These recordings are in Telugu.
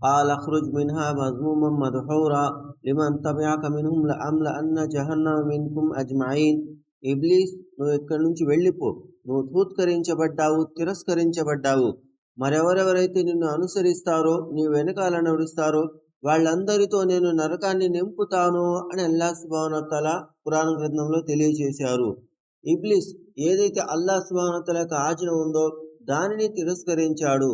قال اخرج منها مذموما مدحورا لمن تبعك منهم لأملأن جهنم منكم أجمعين ఇబ్లీస్ నువ్వు ఇక్కడి నుంచి వెళ్ళిపో నువ్వు తూత్కరించబడ్డావు తిరస్కరించబడ్డావు మరెవరెవరైతే నిన్ను అనుసరిస్తారో నీ వెనకాల నడుస్తారో వాళ్ళందరితో నేను నరకాన్ని నింపుతాను అని అల్లా సుబానతల పురాణ గ్రంథంలో తెలియజేశారు ఇబ్లీస్ ఏదైతే అల్లా సుబానతల యొక్క ఆజ్ఞ ఉందో దానిని తిరస్కరించాడు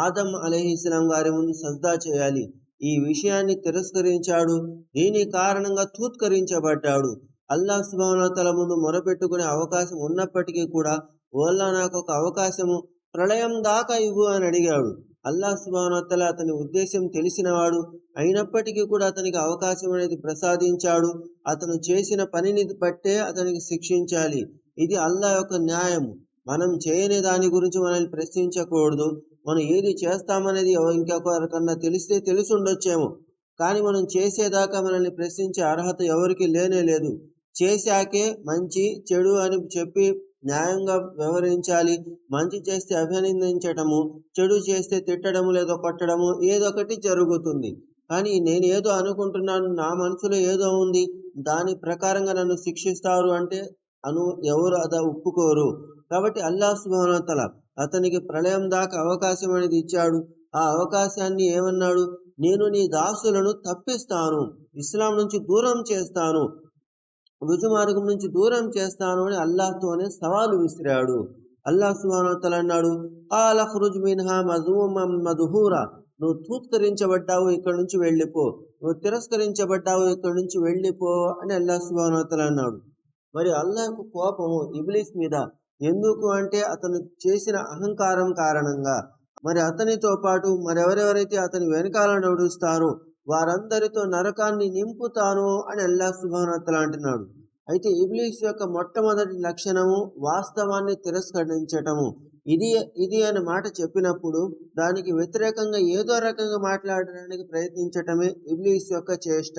ఆదం అలహిస్లాం గారి ముందు సజ్దా చేయాలి. ఈ విషయాన్ని తిరస్కరించాడు. దీని కారణంగా తూత్కరించబడ్డాడు. అల్లా సుబానతల ముందు మొరపెట్టుకునే అవకాశం ఉన్నప్పటికీ కూడా ఓల్లా నాకు ఒక అవకాశము ప్రళయం దాకా ఇవ్వు అని అడిగాడు. అల్లా సుబానతల అతని ఉద్దేశం తెలిసినవాడు. అయినప్పటికీ కూడా అతనికి అవకాశం అనేది ప్రసాదించాడు. అతను చేసిన పనిని బట్టే అతనికి శిక్షించాలి. ఇది అల్లా యొక్క న్యాయము. మనం చేయని దాని గురించి మనల్ని ప్రశ్నించకూడదు. మనం ఏది చేస్తామనేది ఇంకొకరికన్నా తెలిస్తే తెలిసి ఉండొచ్చేమో కానీ మనం చేసేదాకా మనల్ని ప్రశ్నించే అర్హత ఎవరికి లేనే లేదు. చేశాకే మంచి చెడు అని చెప్పి న్యాయంగా వ్యవహరించాలి. మంచి చేస్తే అభినందించటము చెడు చేస్తే తిట్టడము లేదో కొట్టడము ఏదో ఒకటి జరుగుతుంది. కానీ నేను ఏదో అనుకుంటున్నాను నా మనసులో ఏదో ఉంది దాని ప్రకారంగా నన్ను శిక్షిస్తారు అంటే అను ఎవరు అదా ఒప్పుకోరు. కాబట్టి అల్లా సుబానతల అతనికి ప్రళయం దాకా అవకాశం అనేది ఇచ్చాడు. ఆ అవకాశాన్ని ఏమన్నాడు? నేను నీ దాసులను తప్పిస్తాను. ఇస్లాం నుంచి దూరం చేస్తాను. రుజుమార్గం నుంచి దూరం చేస్తాను అని అల్లాహ్తోనే సవాలు విసిరాడు. అల్లాహ్ సుబానతల అన్నాడు ఆలహ్రుజ్ మిన్హా మధుమం మధుహూరా నువ్వు తూత్కరించబడ్డావు ఇక్కడి నుంచి వెళ్ళిపో. నువ్వు తిరస్కరించబడ్డావు ఇక్కడి నుంచి వెళ్ళిపో అని అల్లాహ్ సుబానతల అన్నాడు. మరి అల్లాహకు కోపము ఇబ్లీస్ మీద ఎందుకు అంటే అతను చేసిన అహంకారం కారణంగా. మరి అతనితో పాటు మరెవరెవరైతే అతని వెనకాల నడుస్తారో వారందరితో నరకాన్ని నింపుతాను అని అల్లా సుభానతల అంటున్నాడు. అయితే ఇబ్లీస్ యొక్క మొట్టమొదటి లక్షణము వాస్తవాన్ని తిరస్కరించటము. ఇది ఇది అనే మాట చెప్పినప్పుడు దానికి వ్యతిరేకంగా ఏదో రకంగా మాట్లాడడానికి ప్రయత్నించటమే ఇబ్లీస్ యొక్క చేష్ట.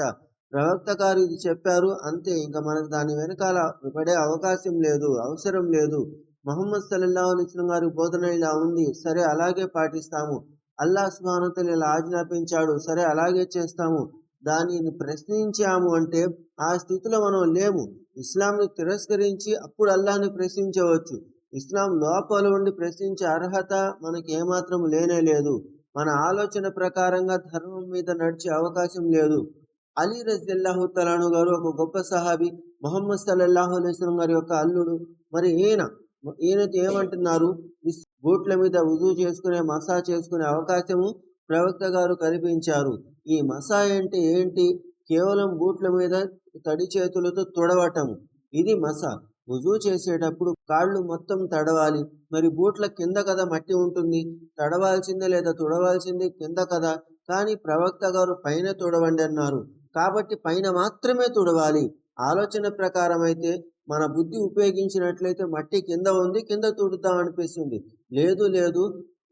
ప్రవక్త గారు ఇది చెప్పారు అంతే. ఇంకా మనకు దాని వెనకాల పడే అవకాశం లేదు అవసరం లేదు. మహమ్మద్ సల్లల్లాహు అలిస్లం గారి బోధన ఇలా ఉంది. సరే అలాగే పాటిస్తాము. అల్లా స్మానతలు ఇలా ఆజ్ఞాపించాడు. సరే అలాగే చేస్తాము. దానిని ప్రశ్నించాము అంటే ఆ స్థితిలో మనం లేము. ఇస్లాంని తిరస్కరించి అప్పుడు అల్లాహ్ని ప్రశ్నించవచ్చు. ఇస్లాం లోపల ఉండి ప్రశ్నించే అర్హత మనకి ఏమాత్రం లేనే లేదు. మన ఆలోచన ప్రకారంగా ధర్మం మీద నడిచే అవకాశం లేదు. అలీ రజల్లాహు తలాను గారు ఒక గొప్ప సహాబి మొహమ్మద్ సల్లల్లాహు అలైస్లం గారి యొక్క అల్లుడు. మరి ఈయన ఈయనతో ఏమంటున్నారు? బూట్ల మీద ఉజూ చేసుకునే మసా చేసుకునే అవకాశము ప్రవక్త గారు కల్పించారు. ఈ మసా అంటే ఏంటి? కేవలం బూట్ల మీద తడి చేతులతో తుడవటము. ఇది మసా. వుజూ చేసేటప్పుడు కాళ్ళు మొత్తం తడవాలి. మరి బూట్ల కింద కదా మట్టి ఉంటుంది? తడవాల్సిందే లేదా తుడవాల్సిందే? కింద కదా. కానీ ప్రవక్త గారు పైన తుడవండి అన్నారు. కాబట్టి పైన మాత్రమే తుడవాలి. ఆలోచన ప్రకారం అయితే మన బుద్ధి ఉపయోగించినట్లయితే మట్టి కింద ఉంది కింద తుడుతాం అనిపిస్తుంది. లేదు లేదు.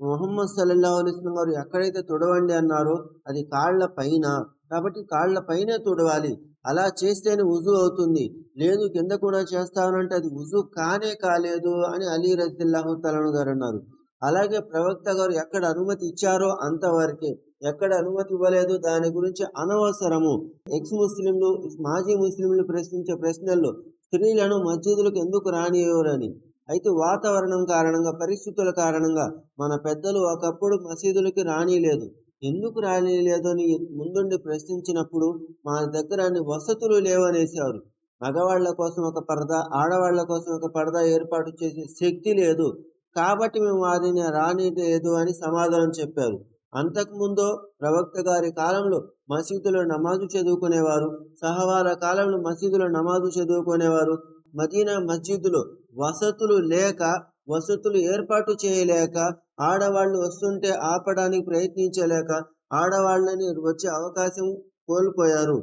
మొహమ్మద్ సల్లల్లా అలిస్లం గారు ఎక్కడైతే తుడవండి అన్నారో అది కాళ్ళ పైన. కాబట్టి కాళ్ళ పైనే తుడవాలి. అలా చేస్తేనే ఉజు అవుతుంది. లేదు కింద కూడా చేస్తానంటే అది ఉజు కానే కాలేదు అని అలీ రజిల్లాహు తలను గారు అన్నారు. అలాగే ప్రవక్త గారు ఎక్కడ అనుమతి ఇచ్చారో అంతవరకే. ఎక్కడ అనుమతి ఇవ్వలేదు. దాని గురించి అనవసరము. ఎక్స్ ముస్లింలు మాజీ ముస్లింలు ప్రశ్నించే ప్రశ్నల్లో స్త్రీలను మసీదులకు ఎందుకు రానివ్వరని? అయితే వాతావరణం కారణంగా పరిస్థితుల కారణంగా మన పెద్దలు ఒకప్పుడు మసీదులకి రానిలేదు. ఎందుకు రానిలేదు అని ముందుండి ప్రశ్నించినప్పుడు మా దగ్గర అన్ని వసతులు లేవనేసారు మగవాళ్ళ కోసం ఒక పరదా ఆడవాళ్ళ కోసం ఒక పరదా ఏర్పాటు చేసే శక్తి లేదు. కాబట్టి మేము వారిని రానిలేదు అని సమాధానం చెప్పారు. అంతకుముందు ప్రవక్త గారి కాలంలో మసీదులో నమాజు చదువుకునేవారు సహవాల కాలంలో మసీదులో నమాజు చదువుకునేవారు. మదీనా మస్జిద్లో వసతులు లేక వసతులు ఏర్పాటు చేయలేక ఆడవాళ్ళు వస్తుంటే ఆపడానికి ప్రయత్నించలేక ఆడవాళ్ళని వచ్చే అవకాశం కోల్పోయారు.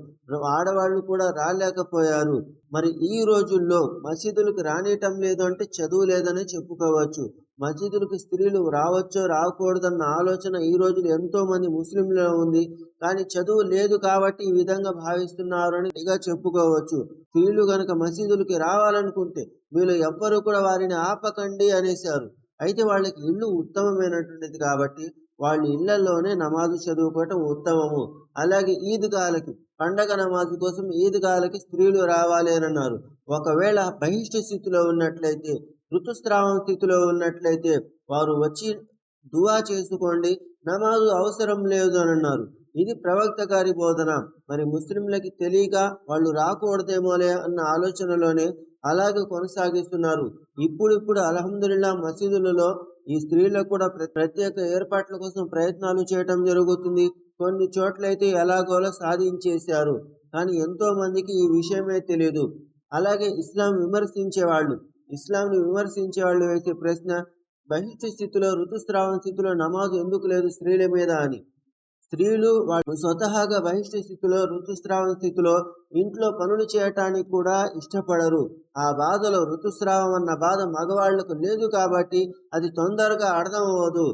ఆడవాళ్ళు కూడా రాలేకపోయారు. మరి ఈ రోజుల్లో మసీదులకు రానియటం లేదు అంటే చదువు లేదని చెప్పుకోవచ్చు. మసీదులకు స్త్రీలు రావచ్చో రాకూడదన్న ఆలోచన ఈ రోజున ఎంతో మంది ముస్లింలలో ఉంది. కానీ చదువు లేదు కాబట్టి ఈ విధంగా భావిస్తున్నారు అని ఇక చెప్పుకోవచ్చు. స్త్రీలు కనుక మసీదులకి రావాలనుకుంటే వీళ్ళు ఎవ్వరు కూడా వారిని ఆపకండి అనేశారు. అయితే వాళ్ళకి ఇల్లు ఉత్తమమైనటువంటిది కాబట్టి వాళ్ళు ఇళ్ళలోనే నమాజు చదువుకోవటం ఉత్తమము. అలాగే ఈద్గాలకి పండగ నమాజు కోసం ఈద్గాలకి స్త్రీలు రావాలి అని అన్నారు. ఒకవేళ బహిష్ట స్థితిలో ఉన్నట్లయితే ఋతుస్రావం స్థితిలో ఉన్నట్లయితే వారు వచ్చి దువా చేసుకోండి. నమాజు అవసరం లేదు అని అన్నారు ఇది ప్రవక్త గారి బోధన. మరి ముస్లింలకి తెలియక వాళ్ళు రాకూడదేమోలే అన్న ఆలోచనలోనే అలాగే కొనసాగిస్తున్నారు. ఇప్పుడిప్పుడు అలహందుల్లా మసీదులలో ఈ స్త్రీలకు కూడా ప్రత్యేక ఏర్పాట్ల కోసం ప్రయత్నాలు చేయటం జరుగుతుంది. కొన్ని చోట్లయితే ఎలాగోలా సాధించేశారు. కానీ ఎంతో మందికి ఈ విషయమే తెలియదు అలాగే ఇస్లాం విమర్శించే వాళ్ళు ఇస్లాంని విమర్శించే వాళ్ళు వేసే ప్రశ్న బహిష్ఠ స్థితిలో ఋతుస్రావం స్థితిలో నమాజు ఎందుకు లేదు స్త్రీల మీద అని. స్త్రీలు వాళ్ళు స్వతహాగా బహిష్ట స్థితిలో ఋతుస్రావం స్థితిలో ఇంట్లో పనులు చేయటానికి కూడా ఇష్టపడరు. ఆ బాధలో ఋతుస్రావం అన్న బాధ మగవాళ్ళకు లేదు కాబట్టి అది తొందరగా అర్థం అవ్వదు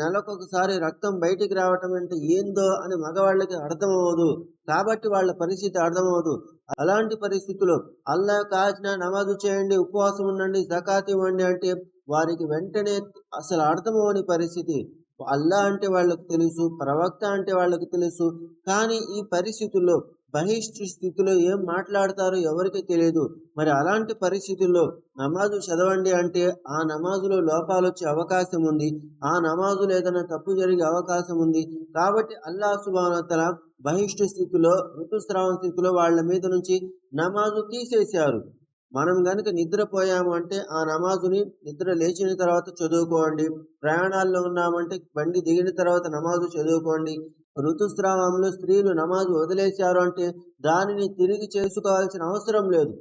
నెలకొకసారి రక్తం బయటికి రావటం అంటే ఏందో అని మగవాళ్ళకి అర్థం అవ్వదు కాబట్టి వాళ్ళ పరిస్థితి అర్థమవదు అలాంటి పరిస్థితుల్లో అల్లా కాచిన నమాజు చేయండి ఉపవాసం ఉండండి జకాత్ ఇవ్వండి అంటే వారికి వెంటనే అసలు అర్థమవని పరిస్థితి. అల్లా అంటే వాళ్ళకు తెలుసు ప్రవక్త అంటే వాళ్ళకు తెలుసు కానీ ఈ పరిస్థితుల్లో బహిష్టు స్థితిలో ఏం మాట్లాడతారో ఎవరికి తెలియదు. మరి అలాంటి పరిస్థితుల్లో నమాజు చదవండి అంటే ఆ నమాజులో లోపాలు వచ్చే అవకాశం ఉంది. ఆ నమాజులో ఏదైనా తప్పు జరిగే అవకాశం ఉంది. కాబట్టి అల్లా సుబానతల బహిష్టు స్థితిలో ఋతుస్రావం స్థితిలో వాళ్ళ మీద నుంచి నమాజు తీసేశారు. మనం కనుక నిద్రపోయాము అంటే ఆ నమాజుని నిద్ర లేచిన తర్వాత చదువుకోండి. ప్రయాణాల్లో ఉన్నామంటే బండి దిగిన తర్వాత నమాజు చదువుకోండి. ఋతుస్రావంలో స్త్రీలు నమాజు వదిలేశారు అంటే దానిని తిరిగి చేసుకోవాల్సిన అవసరం లేదు.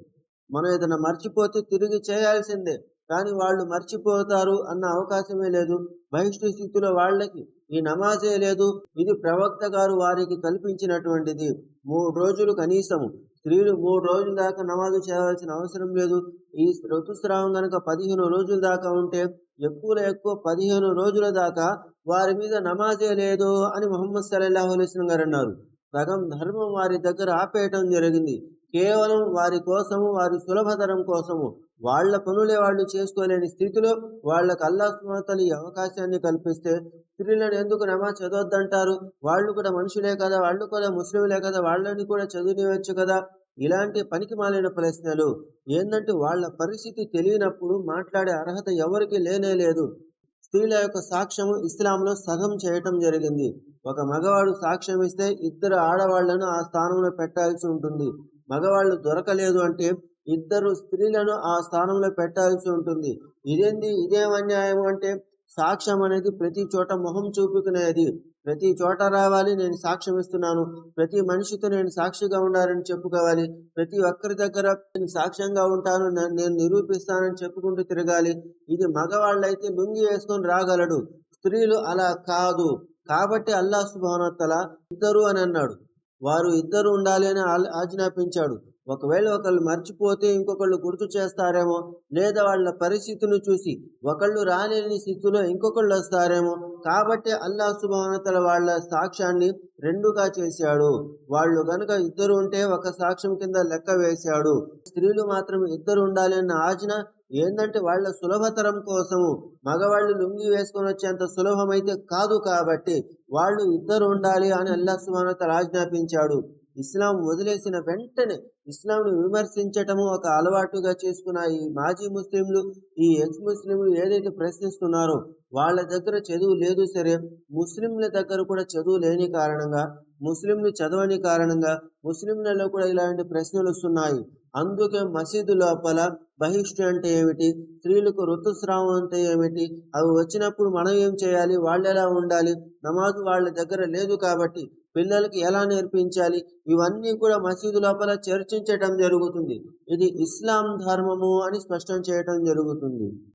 మనం ఏదైనా మర్చిపోతే తిరిగి చేయాల్సిందే. కానీ వాళ్ళు మర్చిపోతారు అన్న అవకాశమే లేదు. బహిష్ఠ స్థితిలో వాళ్ళకి ఈ నమాజే లేదు. ఇది ప్రవక్త గారు వారికి కల్పించినటువంటిది. మూడు రోజులు కనీసము. స్త్రీలు మూడు రోజుల దాకా నమాజు చేయాల్సిన అవసరం లేదు. ఈ ఋతుస్రావం కనుక పదిహేను రోజుల దాకా ఉంటే ఎక్కువలో ఎక్కువ పదిహేను రోజుల దాకా వారి మీద నమాజే లేదు అని మొహమ్మద్ సల్లాహు అలైస్లం గారు అన్నారు. సగం ధర్మం వారి దగ్గర ఆపేయటం జరిగింది. కేవలం వారి కోసము వారి సులభతరం కోసము. వాళ్ళ పనులే వాళ్ళు చేసుకోలేని స్థితిలో వాళ్ళకి అల్లాస్మతలు ఈ అవకాశాన్ని కల్పిస్తే స్త్రీలను ఎందుకు నమాజ్ చదవద్దంటారు? వాళ్ళు కూడా మనుషులే కదా వాళ్ళు కూడా ముస్లింలే కదా వాళ్ళని కూడా చదివినవచ్చు కదా? ఇలాంటి పనికి మాలిన ప్రశ్నలు. ఏంటంటే వాళ్ళ పరిస్థితి తెలియనప్పుడు మాట్లాడే అర్హత ఎవరికి లేనే లేదు. స్త్రీల యొక్క సాక్ష్యము ఇస్లాంలో సగం చేయటం జరిగింది. ఒక మగవాడు సాక్ష్యం ఇస్తే ఇద్దరు ఆడవాళ్ళను ఆ స్థానంలో పెట్టాల్సి ఉంటుంది. మగవాళ్ళు దొరకలేదు అంటే ఇద్దరు స్త్రీలను ఆ స్థానంలో పెట్టాల్సి ఉంటుంది. ఇదేంది? ఇదేం అన్యాయం అంటే సాక్ష్యం అనేది ప్రతి చోట మొహం చూపుకునేది. ప్రతి చోట రావాలి నేను సాక్ష్యం ఇస్తున్నాను. ప్రతి మనిషితో నేను సాక్షిగా ఉండాలని చెప్పుకోవాలి. ప్రతి ఒక్కరి దగ్గర నేను సాక్ష్యంగా ఉంటాను నేను నిరూపిస్తానని చెప్పుకుంటూ తిరగాలి. ఇది మగవాళ్ళైతే లుంగి వేసుకొని రాగలడు. స్త్రీలు అలా కాదు. కాబట్టి అల్లా సుభానత్తల ఇద్దరు అని అన్నాడు. వారు ఇద్దరు ఉండాలి అని ఆజ్ఞాపించాడు. ఒకవేళ ఒకళ్ళు మర్చిపోతే ఇంకొకళ్ళు గుర్తు చేస్తారేమో లేదా వాళ్ళ పరిస్థితిని చూసి ఒకళ్ళు రాలేని స్థితిలో ఇంకొకళ్ళు వస్తారేమో కాబట్టి అల్లా సుభానతల వాళ్ళ సాక్ష్యాన్ని రెండుగా చేశాడు. వాళ్ళు గనుక ఇద్దరు ఉంటే ఒక సాక్ష్యం కింద లెక్క వేశాడు. స్త్రీలు మాత్రం ఇద్దరు ఉండాలి అన్న ఆజ్ఞ ఏంటంటే వాళ్ళ సులభతరం కోసము. మగవాళ్ళు లుంగి వేసుకొని వచ్చేంత సులభమైతే కాదు కాబట్టి వాళ్ళు ఇద్దరు ఉండాలి అని అల్లా సుభానతల ఆజ్ఞాపించాడు. ఇస్లాం వదిలేసిన వెంటనే ఇస్లాంను విమర్శించటము ఒక అలవాటుగా చేసుకున్న ఈ మాజీ ముస్లింలు ఈ ఎక్స్ ముస్లింలు ఏదైతే ప్రశ్నిస్తున్నారో వాళ్ళ దగ్గర చదువు లేదు సరే ముస్లింల దగ్గర కూడా చదువు లేని కారణంగా ముస్లింలు చదవని కారణంగా ముస్లింలలో కూడా ఇలాంటి ప్రశ్నలు వస్తున్నాయి. అందుకే మసీదు లోపల బహిష్టు అంటే ఏమిటి? స్త్రీలకు ఋతుస్రావం అంటే ఏమిటి? అవి వచ్చినప్పుడు మనం ఏం చేయాలి? వాళ్ళు ఎలా ఉండాలి? నమాజు వాళ్ళ దగ్గర లేదు కాబట్టి పిల్లలకి ఎలా నేర్పించాలి? ఇవన్నీ కూడా మసీదు లోపల చర్చించటం జరుగుతుంది. ఇది ఇస్లాం ధర్మము అని స్పష్టం చేయటం జరుగుతుంది.